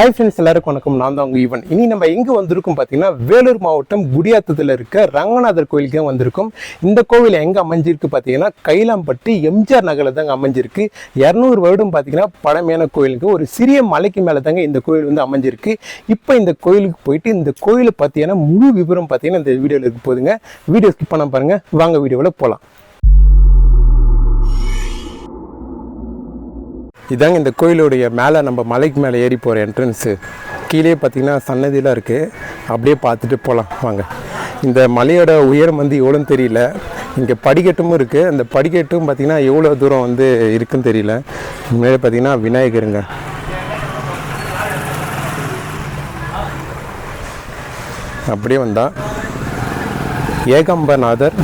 Hi friends எல்லாருக்கும் வணக்கம். நான் தான் உங்கள் ஈவன் இனி நம்ம எங்கே வந்திருக்கோம் பார்த்தீங்கன்னா வேலூர் மாவட்டம் குடியாத்தத்தில் இருக்க ரங்கநாதர் கோயிலுக்கு தான் வந்திருக்கோம். இந்த கோவில் எங்கே அமைஞ்சிருக்கு பார்த்தீங்கன்னா கைலாம்பட்டி எம்ஜிஆர் நகரில் தாங்க அமைஞ்சிருக்கு. இரநூறு வருடம் பார்த்தீங்கன்னா பழமையான கோயிலுக்கு ஒரு சிறிய மலைக்கு மேலே தாங்க இந்த கோயில் வந்து அமைஞ்சிருக்கு. இப்போ இந்த கோயிலுக்கு போயிட்டு இந்த கோயிலை பார்த்தீங்கன்னா முழு விவரம் பார்த்தீங்கன்னா இந்த வீடியோவில் இருக்க போதுங்க வீடியோ ஸ்கிப் பண்ண பாருங்கள் வாங்க வீடியோவில் போகலாம் இதாங்க இந்த கோயிலுடைய மேலே நம்ம மலைக்கு மேலே ஏறி போகிற என்ட்ரன்ஸு கீழே பார்த்தீங்கன்னா சன்னதியெலாம் இருக்குது அப்படியே பார்த்துட்டு போகலாம் வாங்க. இந்த மலையோட உயரம் வந்து எவ்வளோன்னு தெரியல. இங்கே படிக்கட்டும் இருக்குது அந்த படிக்கட்டும் பார்த்தீங்கன்னா எவ்வளோ தூரம் வந்து இருக்குன்னு தெரியல. முன்னாடி பார்த்தீங்கன்னா விநாயகருங்க. அப்படியே வந்தால் ஏகம்பநாதர்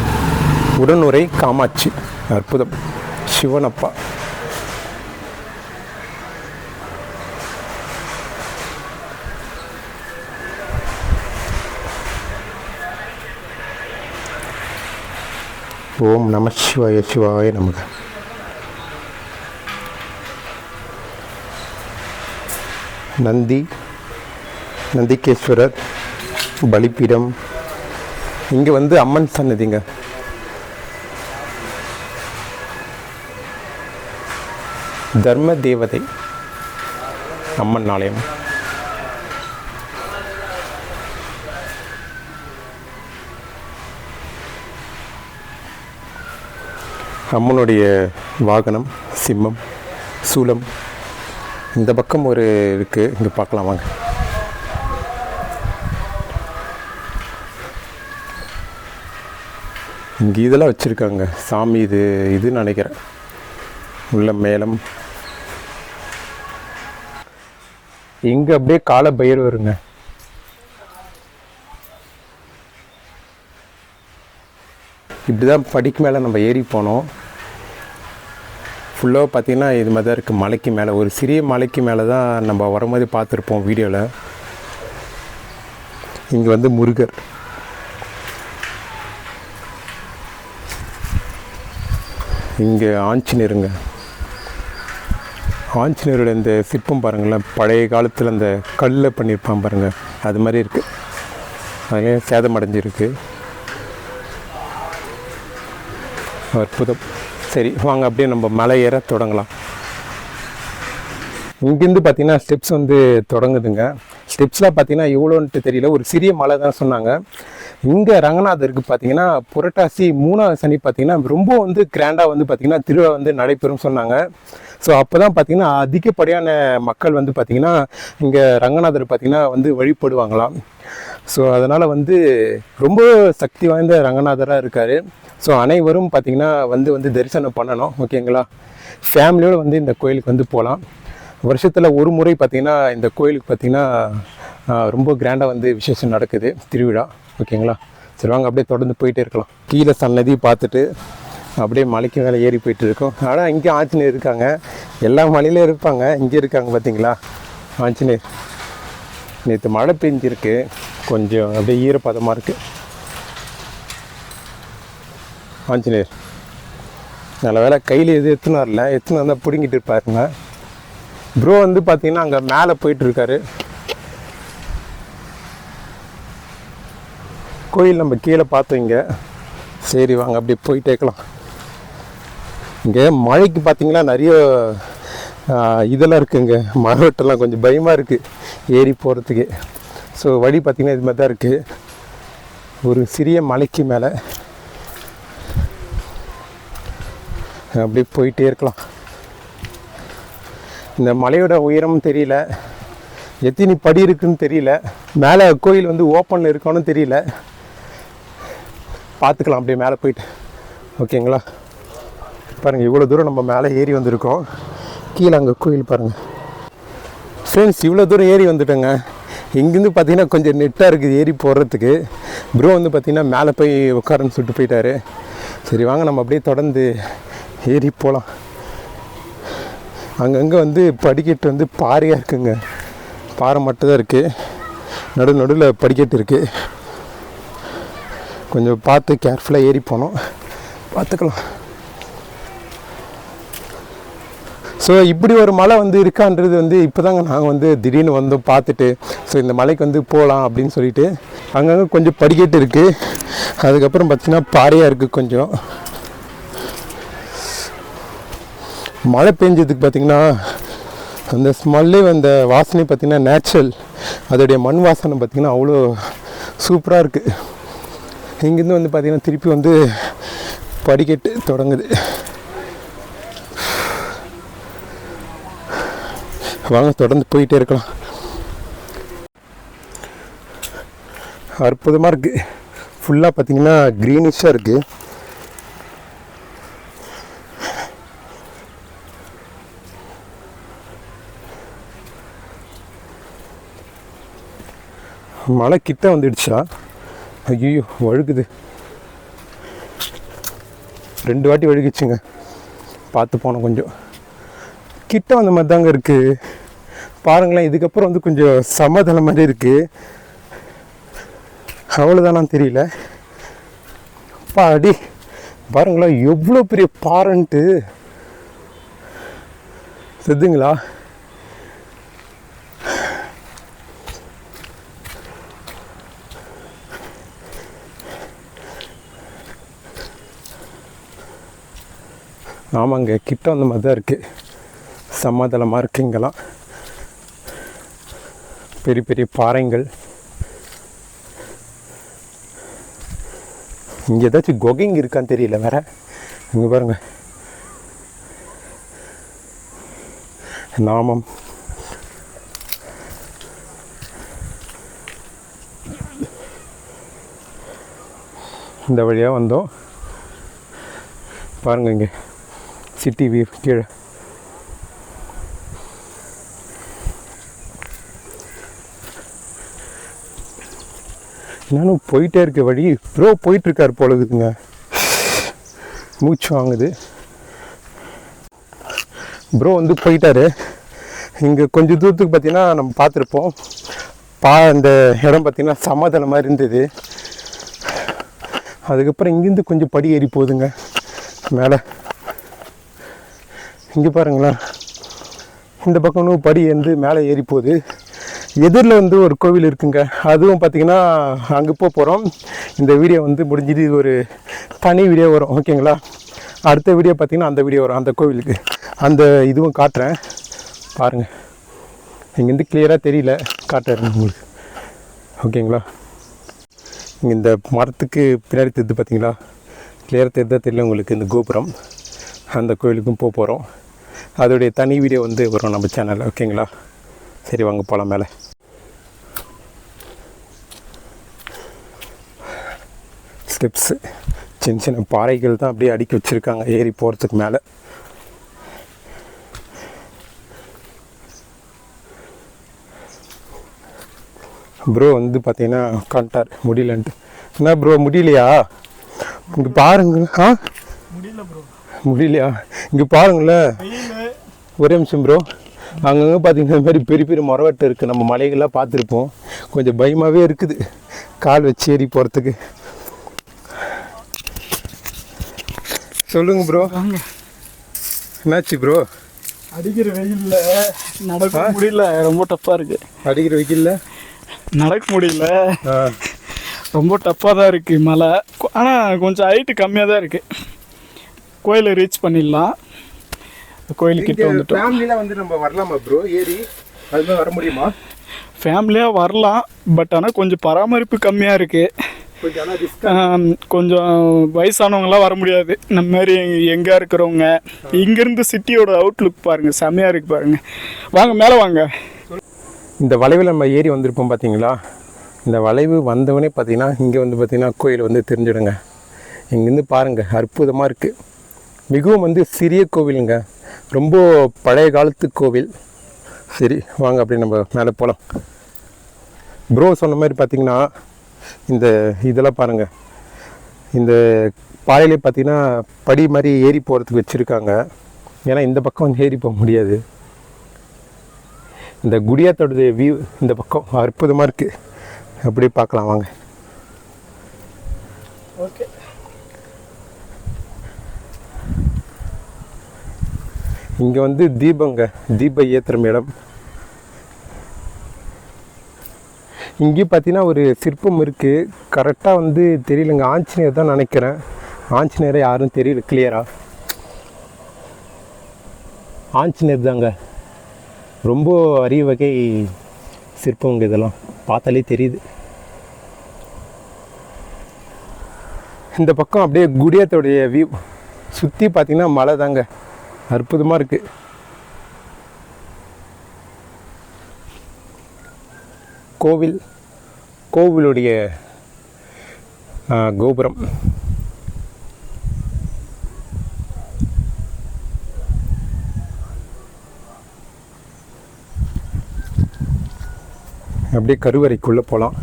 உடனுரை காமாட்சி. அற்புதம். சிவனப்பா. ஓம் நம சிவாய சிவாய நமக. நந்தி நந்திகேஸ்வரர் பலிப்பீடம் இங்கே வந்து அம்மன் சன்னதிங்க. தர்ம தேவதை அம்மன் ஆலயம். அம்மனுடைய வாகனம் சிம்மம் சூலம். இந்த பக்கம் ஒரு இருக்குது இங்கே பார்க்கலாம் வாங்க. இங்கே இதெல்லாம் வச்சுருக்காங்க. சாமி இது இதுன்னு நினைக்கிறேன். உள்ள மேலம் இங்கே அப்படியே கால பயிர் வருங்க இப்படி தான் படிக்கு மேலே நம்ம ஏறி போனோம். ஃபுல்லாக பார்த்திங்கன்னா இது மாதிரி தான் இருக்குது மலைக்கு மேலே ஒரு சிறிய மலைக்கு மேலே தான் நம்ம வரும்போது பார்த்துருப்போம் வீடியோவில் இங்கே வந்து முருகர். இங்கே ஆஞ்சநேயருங்க. ஆஞ்சநேயரோட இந்த சிற்பம் பாருங்களேன் பழைய காலத்தில் அந்த கல்லில் பண்ணியிருப்பான் பாருங்கள் அது மாதிரி இருக்குது அதுலேயும் சேதம் அடைஞ்சிருக்கு. அற்புதம். சரி வாங்க அப்படியே நம்ம மலை ஏற தொடங்கலாம். இங்கேருந்து பார்த்தீங்கன்னா ஸ்டெப்ஸ் வந்து தொடங்குதுங்க. ஸ்டெப்ஸ்லாம் பார்த்தீங்கன்னா எவ்வளோன்ட்டு தெரியல. ஒரு சிறிய மலை தான் சொன்னாங்க. இங்கே ரங்கநாதருக்கு பார்த்தீங்கன்னா புரட்டாசி மூணாவது சனி பார்த்தீங்கன்னா ரொம்ப வந்து கிராண்டாக வந்து பார்த்தீங்கன்னா திருவிழா வந்து நடைபெறும் சொன்னாங்க. ஸோ அப்போ தான் பார்த்தீங்கன்னா அதிகப்படியான மக்கள் வந்து பார்த்தீங்கன்னா இங்கே ரங்கநாதர் பார்த்தீங்கன்னா வந்து வழிபடுவாங்களாம். ஸோ அதனால் வந்து ரொம்ப சக்தி வாய்ந்த ரங்கநாதராக இருக்கார். ஸோ அனைவரும் பார்த்திங்கன்னா வந்து வந்து தரிசனம் பண்ணணும் ஓகேங்களா? ஃபேமிலியோடு வந்து இந்த கோயிலுக்கு வந்து போகலாம் வருஷத்தில் ஒரு முறை பார்த்திங்கன்னா இந்த கோயிலுக்கு பார்த்திங்கன்னா ரொம்ப கிராண்டாக வந்து விசேஷம் நடக்குது திருவிழா ஓகேங்களா? சரி வாங்க அப்படியே தொடர்ந்து போயிட்டே இருக்கலாம். கீழே சன்னதி பார்த்துட்டு அப்படியே மலைக்கு மேலே ஏறி போயிட்டு இருக்கோம். ஆனால் இங்கே ஆஞ்சநேயர் இருக்காங்க. எல்லா மலையிலையும் இருப்பாங்க. இங்கே இருக்காங்க பார்த்தீங்களா ஆஞ்சநேயர். நேற்று மழை பெஞ்சிருக்கு. கொஞ்சம் அப்படியே ஈரப்பதமாக இருக்குது ஆஞ்சநேயர். நல்ல வேலை கையில் எது எத்தனை வரல எத்தனை வந்தால் பிடுங்கிட்டு இருப்பாருங்க. ப்ரோ வந்து பார்த்தீங்கன்னா அங்கே மேலே போயிட்டுருக்காரு. கோயில் நம்ம கீழே பார்த்தோம் இங்கே. சரி வாங்க அப்படியே போயிட்டே இருக்கலாம். இங்கே மழைக்கு பார்த்தீங்கன்னா நிறைய இதெல்லாம் இருக்குங்க. மரவட்டெல்லாம் கொஞ்சம் பயமாக இருக்குது ஏறி போகிறதுக்கு ஸோ வழி பார்த்திங்கன்னா இது மாதிரி தான் இருக்குது ஒரு சிறிய மலைக்கு மேலே. அப்படியே போயிட்டே இருக்கலாம். இந்த மலையோட உயரம் தெரியல. எத்தினி படி இருக்குன்னு தெரியல. மேலே கோயில் வந்து ஓப்பனில் இருக்கான்னு தெரியல. பார்த்துக்கலாம் அப்படியே மேலே போயிட்டு. ஓகேங்களா? பாருங்கள் இவ்வளோ தூரம் நம்ம மேலே ஏறி வந்திருக்கோம். கீழே அங்கே கோயில் பாருங்கள் ஃப்ரெண்ட்ஸ் இவ்வளோ தூரம் ஏறி வந்துட்டோங்க. இங்கேருந்து பார்த்தீங்கன்னா கொஞ்சம் நெட்டாக இருக்குது ஏறி போடுறதுக்கு ப்ரோ வந்து பார்த்தீங்கன்னா மேலே போய் உட்காருன்னு சொல்லிட்டு போயிட்டாரு. சரி வாங்க நம்ம அப்படியே தொடர்ந்து ஏறி போகலாம் அங்கங்கே வந்து படிக்கட்டு வந்து பாறையாக இருக்குங்க. பாறை மட்டும் தான் இருக்குது நடு நடுவில் படிக்கட்டு இருக்குது கொஞ்சம் பார்த்து கேர்ஃபுல்லாக ஏறி போனோம் பார்த்துக்கலாம். ஸோ இப்படி ஒரு மலை வந்து இருக்கான்றது வந்து இப்போதாங்க நாங்கள் வந்து திடீர்னு வந்தோம் பார்த்துட்டு ஸோ இந்த மலைக்கு வந்து போகலாம் அப்படின்னு சொல்லிட்டு அங்கங்கே கொஞ்சம் படிக்கட்டு இருக்குது அதுக்கப்புறம் பார்த்தீங்கன்னா பாறையாக இருக்குது கொஞ்சம். மழை பெஞ்சதுக்கு பார்த்திங்கன்னா அந்த ஸ்மெல்லே அந்த வாசனை பார்த்தீங்கன்னா நேச்சுரல் அதோடைய மண் வாசனை பார்த்தீங்கன்னா அவ்வளோ சூப்பராக இருக்குது இங்கேருந்து வந்து பார்த்திங்கன்னா திருப்பி வந்து படிக்கட்டு தொடங்குது. வாங்க தொடர்ந்து போயிட்டே இருக்கலாம். அற்புதமாக இருக்குது ஃபுல்லாக பார்த்திங்கன்னா க்ரீனிஷாக இருக்குது மழை கிட்ட வந்துடுச்சா? ஐயோ வழுகுது ரெண்டு வாட்டி வழுகிச்சுங்க. பார்த்து போனோம் கொஞ்சம். கிட்ட வந்த மாதிரி தாங்க இருக்குது பாருங்களேன் இதுக்கப்புறம் வந்து கொஞ்சம் சமதளம் மாதிரி இருக்குது அவ்வளோதானான்னு தெரியல. பாடி பாருங்களேன் எவ்வளோ பெரிய பாறைன்ட்டு. செத்துங்களா? ஆமாங்க கிட்ட வந்த மாதிரி தான் இருக்குது சமாதளமாக இருக்குது இங்கெல்லாம் பெரிய பெரிய பாறைங்கள் இங்கே ஏதாச்சும் கொகைங்க இருக்கான்னு தெரியல வேற. இங்கே பாருங்க. நாமம். இந்த வழியாக வந்தோம். பாருங்க இங்கே. சிட்டி வியூ கீழே நானும் போயிட்டே இருக்க வழி. ப்ரோ போயிட்டுருக்கார் போல இருக்குதுங்க மூச்சு வாங்குது. ப்ரோ வந்து போயிட்டாரு. இங்கே கொஞ்சம் தூரத்துக்கு பார்த்தீங்கன்னா நம்ம பார்த்துருப்போம் பா இந்த இடம் பார்த்திங்கன்னா சமாதானம் மாதிரி இருந்தது. அதுக்கப்புறம் இங்கேருந்து கொஞ்சம் படி ஏறி போகுதுங்க. மேலே. இங்கே பாருங்களேன். இந்த பக்கமும் படி வந்து மேலே ஏறி போகுது எதிரில் வந்து ஒரு கோவில் இருக்குங்க. அதுவும் பார்த்தீங்கன்னா அங்கே போக போகிறோம் இந்த வீடியோ வந்து முடிஞ்சது இது ஒரு தனி வீடியோ வரும். ஓகேங்களா? அடுத்த வீடியோ பார்த்தீங்கன்னா அந்த வீடியோ வரும். அந்த கோவிலுக்கு. அந்த இதுவும் காட்டுறேன். பாருங்கள் இங்கேருந்து கிளியராக தெரியல. காட்டுறேன் உங்களுக்கு. ஓகேங்களா? இங்கே இந்த மரத்துக்கு பின்னாடி தெரிது பார்த்தீங்களா? கிளியராக தெரியுதா தெரியல உங்களுக்கு. இந்த கோபுரம். அந்த கோயிலுக்கும் போக போகிறோம் அதோடைய தனி வீடியோ வந்து வரும் நம்ம சேனலில் ஓகேங்களா சரி வாங்க போகலாம் மேலே. ஸ்டெப்ஸு சின்ன சின்ன பாறைகள் தான் அப்படியே அடுக்கி வச்சுருக்காங்க. ஏறி போகிறதுக்கு மேலே. ப்ரோ வந்து பார்த்தீங்கன்னா உட்காந்துட்டார் முடியலன்ட்டு. என்ன ப்ரோ முடியலையா? இங்கே பாருங்க. ஆ? முடியல ப்ரோ முடியலையா? இங்கே பாருங்களேன் ஒரே நிமிஷம் ப்ரோ அங்கங்கே பார்த்தீங்கன்னா இந்த மாதிரி பெரிய பெரிய மரவட்டை இருக்குது நம்ம மலைகள்லாம் பார்த்துருப்போம். கொஞ்சம் பயமாகவே இருக்குது. கால் வச்சு ஏறி போகிறதுக்கு சொல்லுங்க ப்ரோ வாங்க. என்னாச்சு ப்ரோ அடிக்கிற வெயில்ல நடக்க முடியல. ரொம்ப டஃப்பா இருக்கு. அடிக்கிற வெயில்ல? நடக்க முடியல. ரொம்ப டஃப்பாக தான் இருக்கு மலை கொ- ஆனா கொஞ்சம் ஹைட்டு கம்மியாக தான் இருக்கு. கோயிலை ரீச் பண்ணிடலாம். கோயிலுக்கிட்ட வந்துட்டோம். ஃபேமிலியில் வந்து நம்ம வரலாமா ப்ரோ ஏறி அது மாதிரி வர முடியுமா? ஃபேமிலியாக வரலாம் பட் ஆனால் கொஞ்சம் பராமரிப்பு கம்மியாக இருக்குது கொஞ்சம் வயசானவங்களாம் வர முடியாது. நம்ம மாதிரி எங்கே இருக்கிறவங்க இங்கேருந்து சிட்டியோட அவுட்லுக் பாருங்கள் செம்மையாக இருக்கு பாருங்கள் வாங்க மேலே வாங்க. இந்த வளைவில் நம்ம ஏறி வந்திருப்போம் பார்த்தீங்களா இந்த வளைவு வந்தவொடனே பார்த்தீங்கன்னா இங்கே வந்து பார்த்தீங்கன்னா கோயில் வந்து தெரிஞ்சிடுங்க. இங்கேருந்து பாருங்கள் அற்புதமாக இருக்குது மிகவும் வந்து சிறிய கோவிலுங்க. ரொம்ப பழைய காலத்து கோவில். சரி வாங்க அப்படி நம்ம மேலே போகலாம் ப்ரோ சொன்ன மாதிரி பார்த்தீங்கன்னா இந்த இதெல்லாம் பாருங்கள் இந்த பாறையிலே பார்த்தீங்கன்னா படி மாதிரி ஏறி போகிறதுக்கு வச்சுருக்காங்க. ஏன்னா இந்த பக்கம் வந்து ஏறி போக முடியாது. இந்த குடியாத்தோட வியூ இந்த பக்கம் அற்புதமாக இருக்குது அப்படியே பார்க்கலாம் வாங்க. இங்கே வந்து தீபங்க தீப ஏத்துற இடம் இங்கேயும் பார்த்தீங்கன்னா ஒரு சிற்பம் இருக்குது கரெக்டாக வந்து தெரியலங்க. ஆஞ்சநேயர் தான் நினைக்கிறேன். ஆஞ்சநேயரை யாரும் தெரியல கிளியராக ஆஞ்சநேயர் தாங்க. ரொம்ப அரிய வகை சிற்பங்க இதெல்லாம். பார்த்தாலே தெரியுது. இந்த பக்கம் அப்படியே குடியத்தோடைய வியூ சுற்றி பார்த்தீங்கன்னா மலை தாங்க. அற்புதமாக இருக்குது கோவில் கோவிலுடைய கோபுரம். அப்படியே கருவறைக்குள்ளே போகலாம்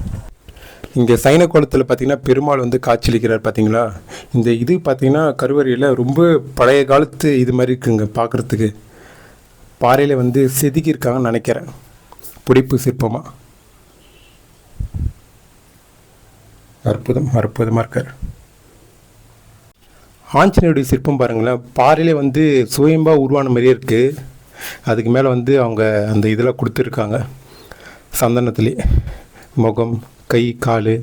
இங்கே சைன கோலத்தில் பார்த்தீங்கன்னா பெருமாள் வந்து காட்சியளிக்கிறார் பார்த்தீங்களா இந்த இது பார்த்தீங்கன்னா கருவறையில் ரொம்ப பழைய காலத்து இது மாதிரி இருக்குங்க பார்க்குறதுக்கு பாறையில் வந்து செதுக்கியிருக்காங்கன்னு நினைக்கிறேன். பிடிப்பு சிற்பமாக அற்புதம் அற்புதமாக இருக்கார். ஆஞ்சநேயுடைய சிற்பம் பாருங்களேன். பாறையிலே வந்து சுயம்பா உருவான மாதிரியே இருக்குது அதுக்கு மேலே வந்து அவங்க அந்த இதெல்லாம் கொடுத்துருக்காங்க. சந்தனத்துலேயே முகம் கை கால்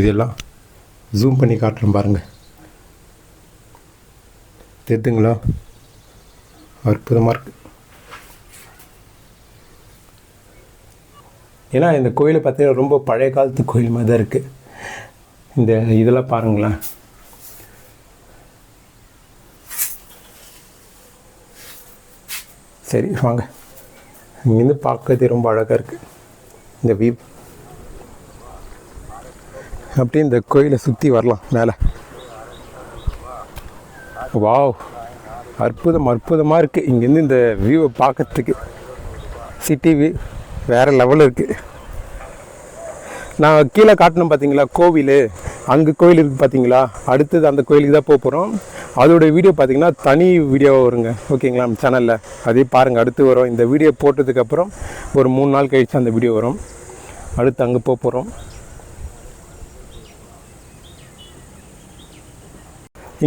இதெல்லாம் ஜூம் பண்ணி காட்டுறேன் பாருங்கள் தெரிதுங்களா? அற்புதமாக இருக்குது ஏன்னா இந்த கோயிலை பார்த்தீங்கன்னா ரொம்ப பழைய காலத்து கோயில் மாதிரி தான் இருக்குது இந்த இதெல்லாம் பாருங்களேன். சரி வாங்க. இங்கேருந்து பார்க்கறதே ரொம்ப அழகாக இருக்குது இந்த வியூ அப்படியே இந்த கோயிலை சுற்றி வரலாம் மேலே. வாவ். அற்புதம் அற்புதமாக இருக்குது இங்கேருந்து இந்த வியூவை பார்க்கறதுக்கு. சிட்டி வியூ வேறு லெவலில் இருக்குது நான் கீழே காட்டணும் பார்த்தீங்களா கோவில். அங்கே கோயில் இருக்குது பார்த்தீங்களா அடுத்தது அந்த கோயிலுக்கு தான் போக போகிறோம் அதோட வீடியோ பார்த்தீங்கன்னா தனி வீடியோ வருங்க. ஓகேங்களா? நம்ம சேனலில் அதே பாருங்கள் அடுத்து வரும். இந்த வீடியோ போட்டதுக்கப்புறம் ஒரு மூணு நாள் கழிச்சு அந்த வீடியோ வரும். அடுத்து அங்கே போக போகிறோம்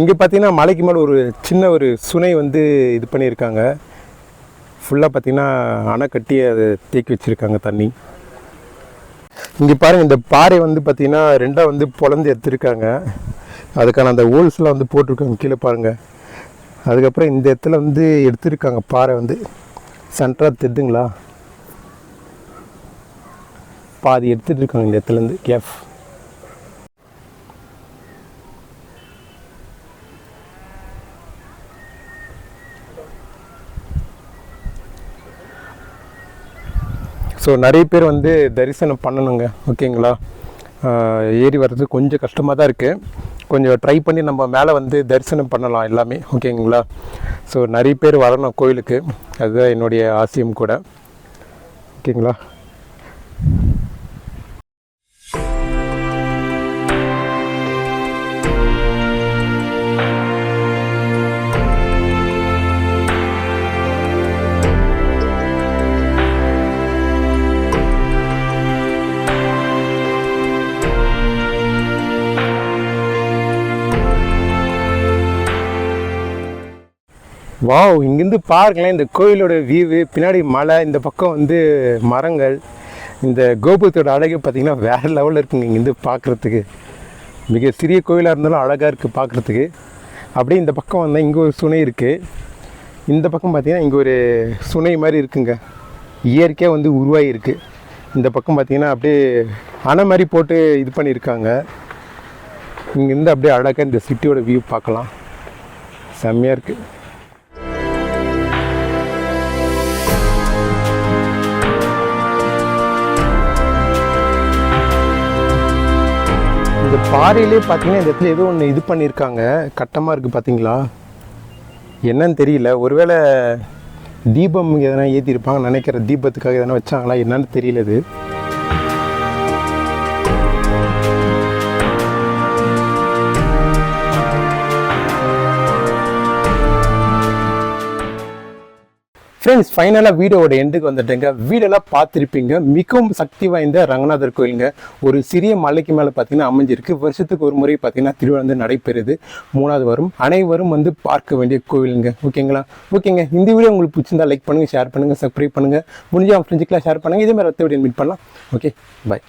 இங்கே பார்த்தீங்கன்னா மலைக்கு மேலே ஒரு சின்ன ஒரு சுனை வந்து இது பண்ணியிருக்காங்க. ஃபுல்லாக பார்த்தீங்கன்னா அணை கட்டி அதை தேக்கி வச்சுருக்காங்க தண்ணி. இங்கே பாருங்கள் இந்த பாறை வந்து பார்த்திங்கன்னா ரெண்டாக வந்து பொழந்து எடுத்திருக்காங்க. அதுக்கான அந்த ஹோல்ஸ்லாம் வந்து போட்டிருக்காங்க கீழே பாருங்கள் அதுக்கப்புறம் இந்த இடத்துல வந்து எடுத்துருக்காங்க பாறை வந்து. சென்டராக தெரிதுங்களா? பாதி எடுத்துகிட்டு இருக்காங்க இந்த இடத்துலேருந்து கேஃப் ஸோ நிறைய பேர் வந்து தரிசனம் பண்ணணுங்க ஓகேங்களா? ஏறி வர்றது கொஞ்சம் கஷ்டமாக தான் இருக்குது கொஞ்சம் ட்ரை பண்ணி நம்ம மேலே வந்து தரிசனம் பண்ணலாம் எல்லாமே ஓகேங்களா? ஸோ நிறைய பேர் வரணும் கோயிலுக்கு. அதுதான் என்னுடைய ஆசையும் கூட. ஓகேங்களா? வாவ் இங்கேருந்து பார்க்கலாம் இந்த கோயிலோட வியூவு பின்னாடி மலை இந்த பக்கம் வந்து மரங்கள் இந்த கோபுரத்தோட அழகு பார்த்திங்கன்னா வேறு லெவலில் இருக்குங்க இங்கேருந்து பார்க்குறதுக்கு. மிக சிறிய கோயிலாக இருந்தாலும் அழகாக இருக்குது பார்க்குறதுக்கு. அப்படியே இந்த பக்கம் வந்தால் இங்கே ஒரு சுனை இருக்குது இந்த பக்கம் பார்த்திங்கன்னா இங்கே ஒரு சுனை மாதிரி இருக்குங்க. இயற்கையாக வந்து உருவாகியிருக்கு இந்த பக்கம் பார்த்திங்கன்னா அப்படியே அணை மாதிரி போட்டு இது பண்ணியிருக்காங்க. இங்கேருந்து அப்படியே அழகாக இந்த சிட்டியோட வியூ பார்க்கலாம். செம்மையாக இருக்குது இந்த பாறையிலே பார்த்தீங்கன்னா இந்த இடத்துல ஏதோ ஒன்று இது பண்ணியிருக்காங்க. கட்டமாக இருக்குது பார்த்தீங்களா என்னன்னு தெரியல. ஒருவேளை தீபம் எதனா ஏற்றிருப்பாங்க நினைக்கிற தீபத்துக்காக எதனா வச்சாங்களா? என்னன்னு தெரியல இது. ஃப்ரெண்ட்ஸ் ஃபைனலாக வீடியோட எண்டுக்கு வந்துட்டேங்க. வீடெல்லாம் பார்த்துருப்பீங்க. மிகவும் சக்தி வாய்ந்த ரங்கநாதர் கோயிலுங்க. ஒரு சிறிய மலைக்கு மேலே பார்த்தீங்கன்னா அமைஞ்சிருக்கு. வருஷத்துக்கு ஒரு முறை பார்த்தீங்கன்னா திருவிழா வந்து நடைபெறுது. மூணாவது வரும். அனைவரும் வந்து பார்க்க வேண்டிய கோவிலுங்க. ஓகேங்களா? ஓகேங்க. இந்த வீடியோ உங்களுக்கு பிடிச்சிருந்தா லைக் பண்ணுங்கள் ஷேர் பண்ணுங்கள் சப்ஸ்கிரைப் பண்ணுங்கள் முடிஞ்ச ஃப்ரெண்ட்ஸுக்கெலாம் ஷேர் பண்ணுங்கள் இதே மாதிரி அடுத்த வீடியோ மீட் பண்ணலாம். Okay bye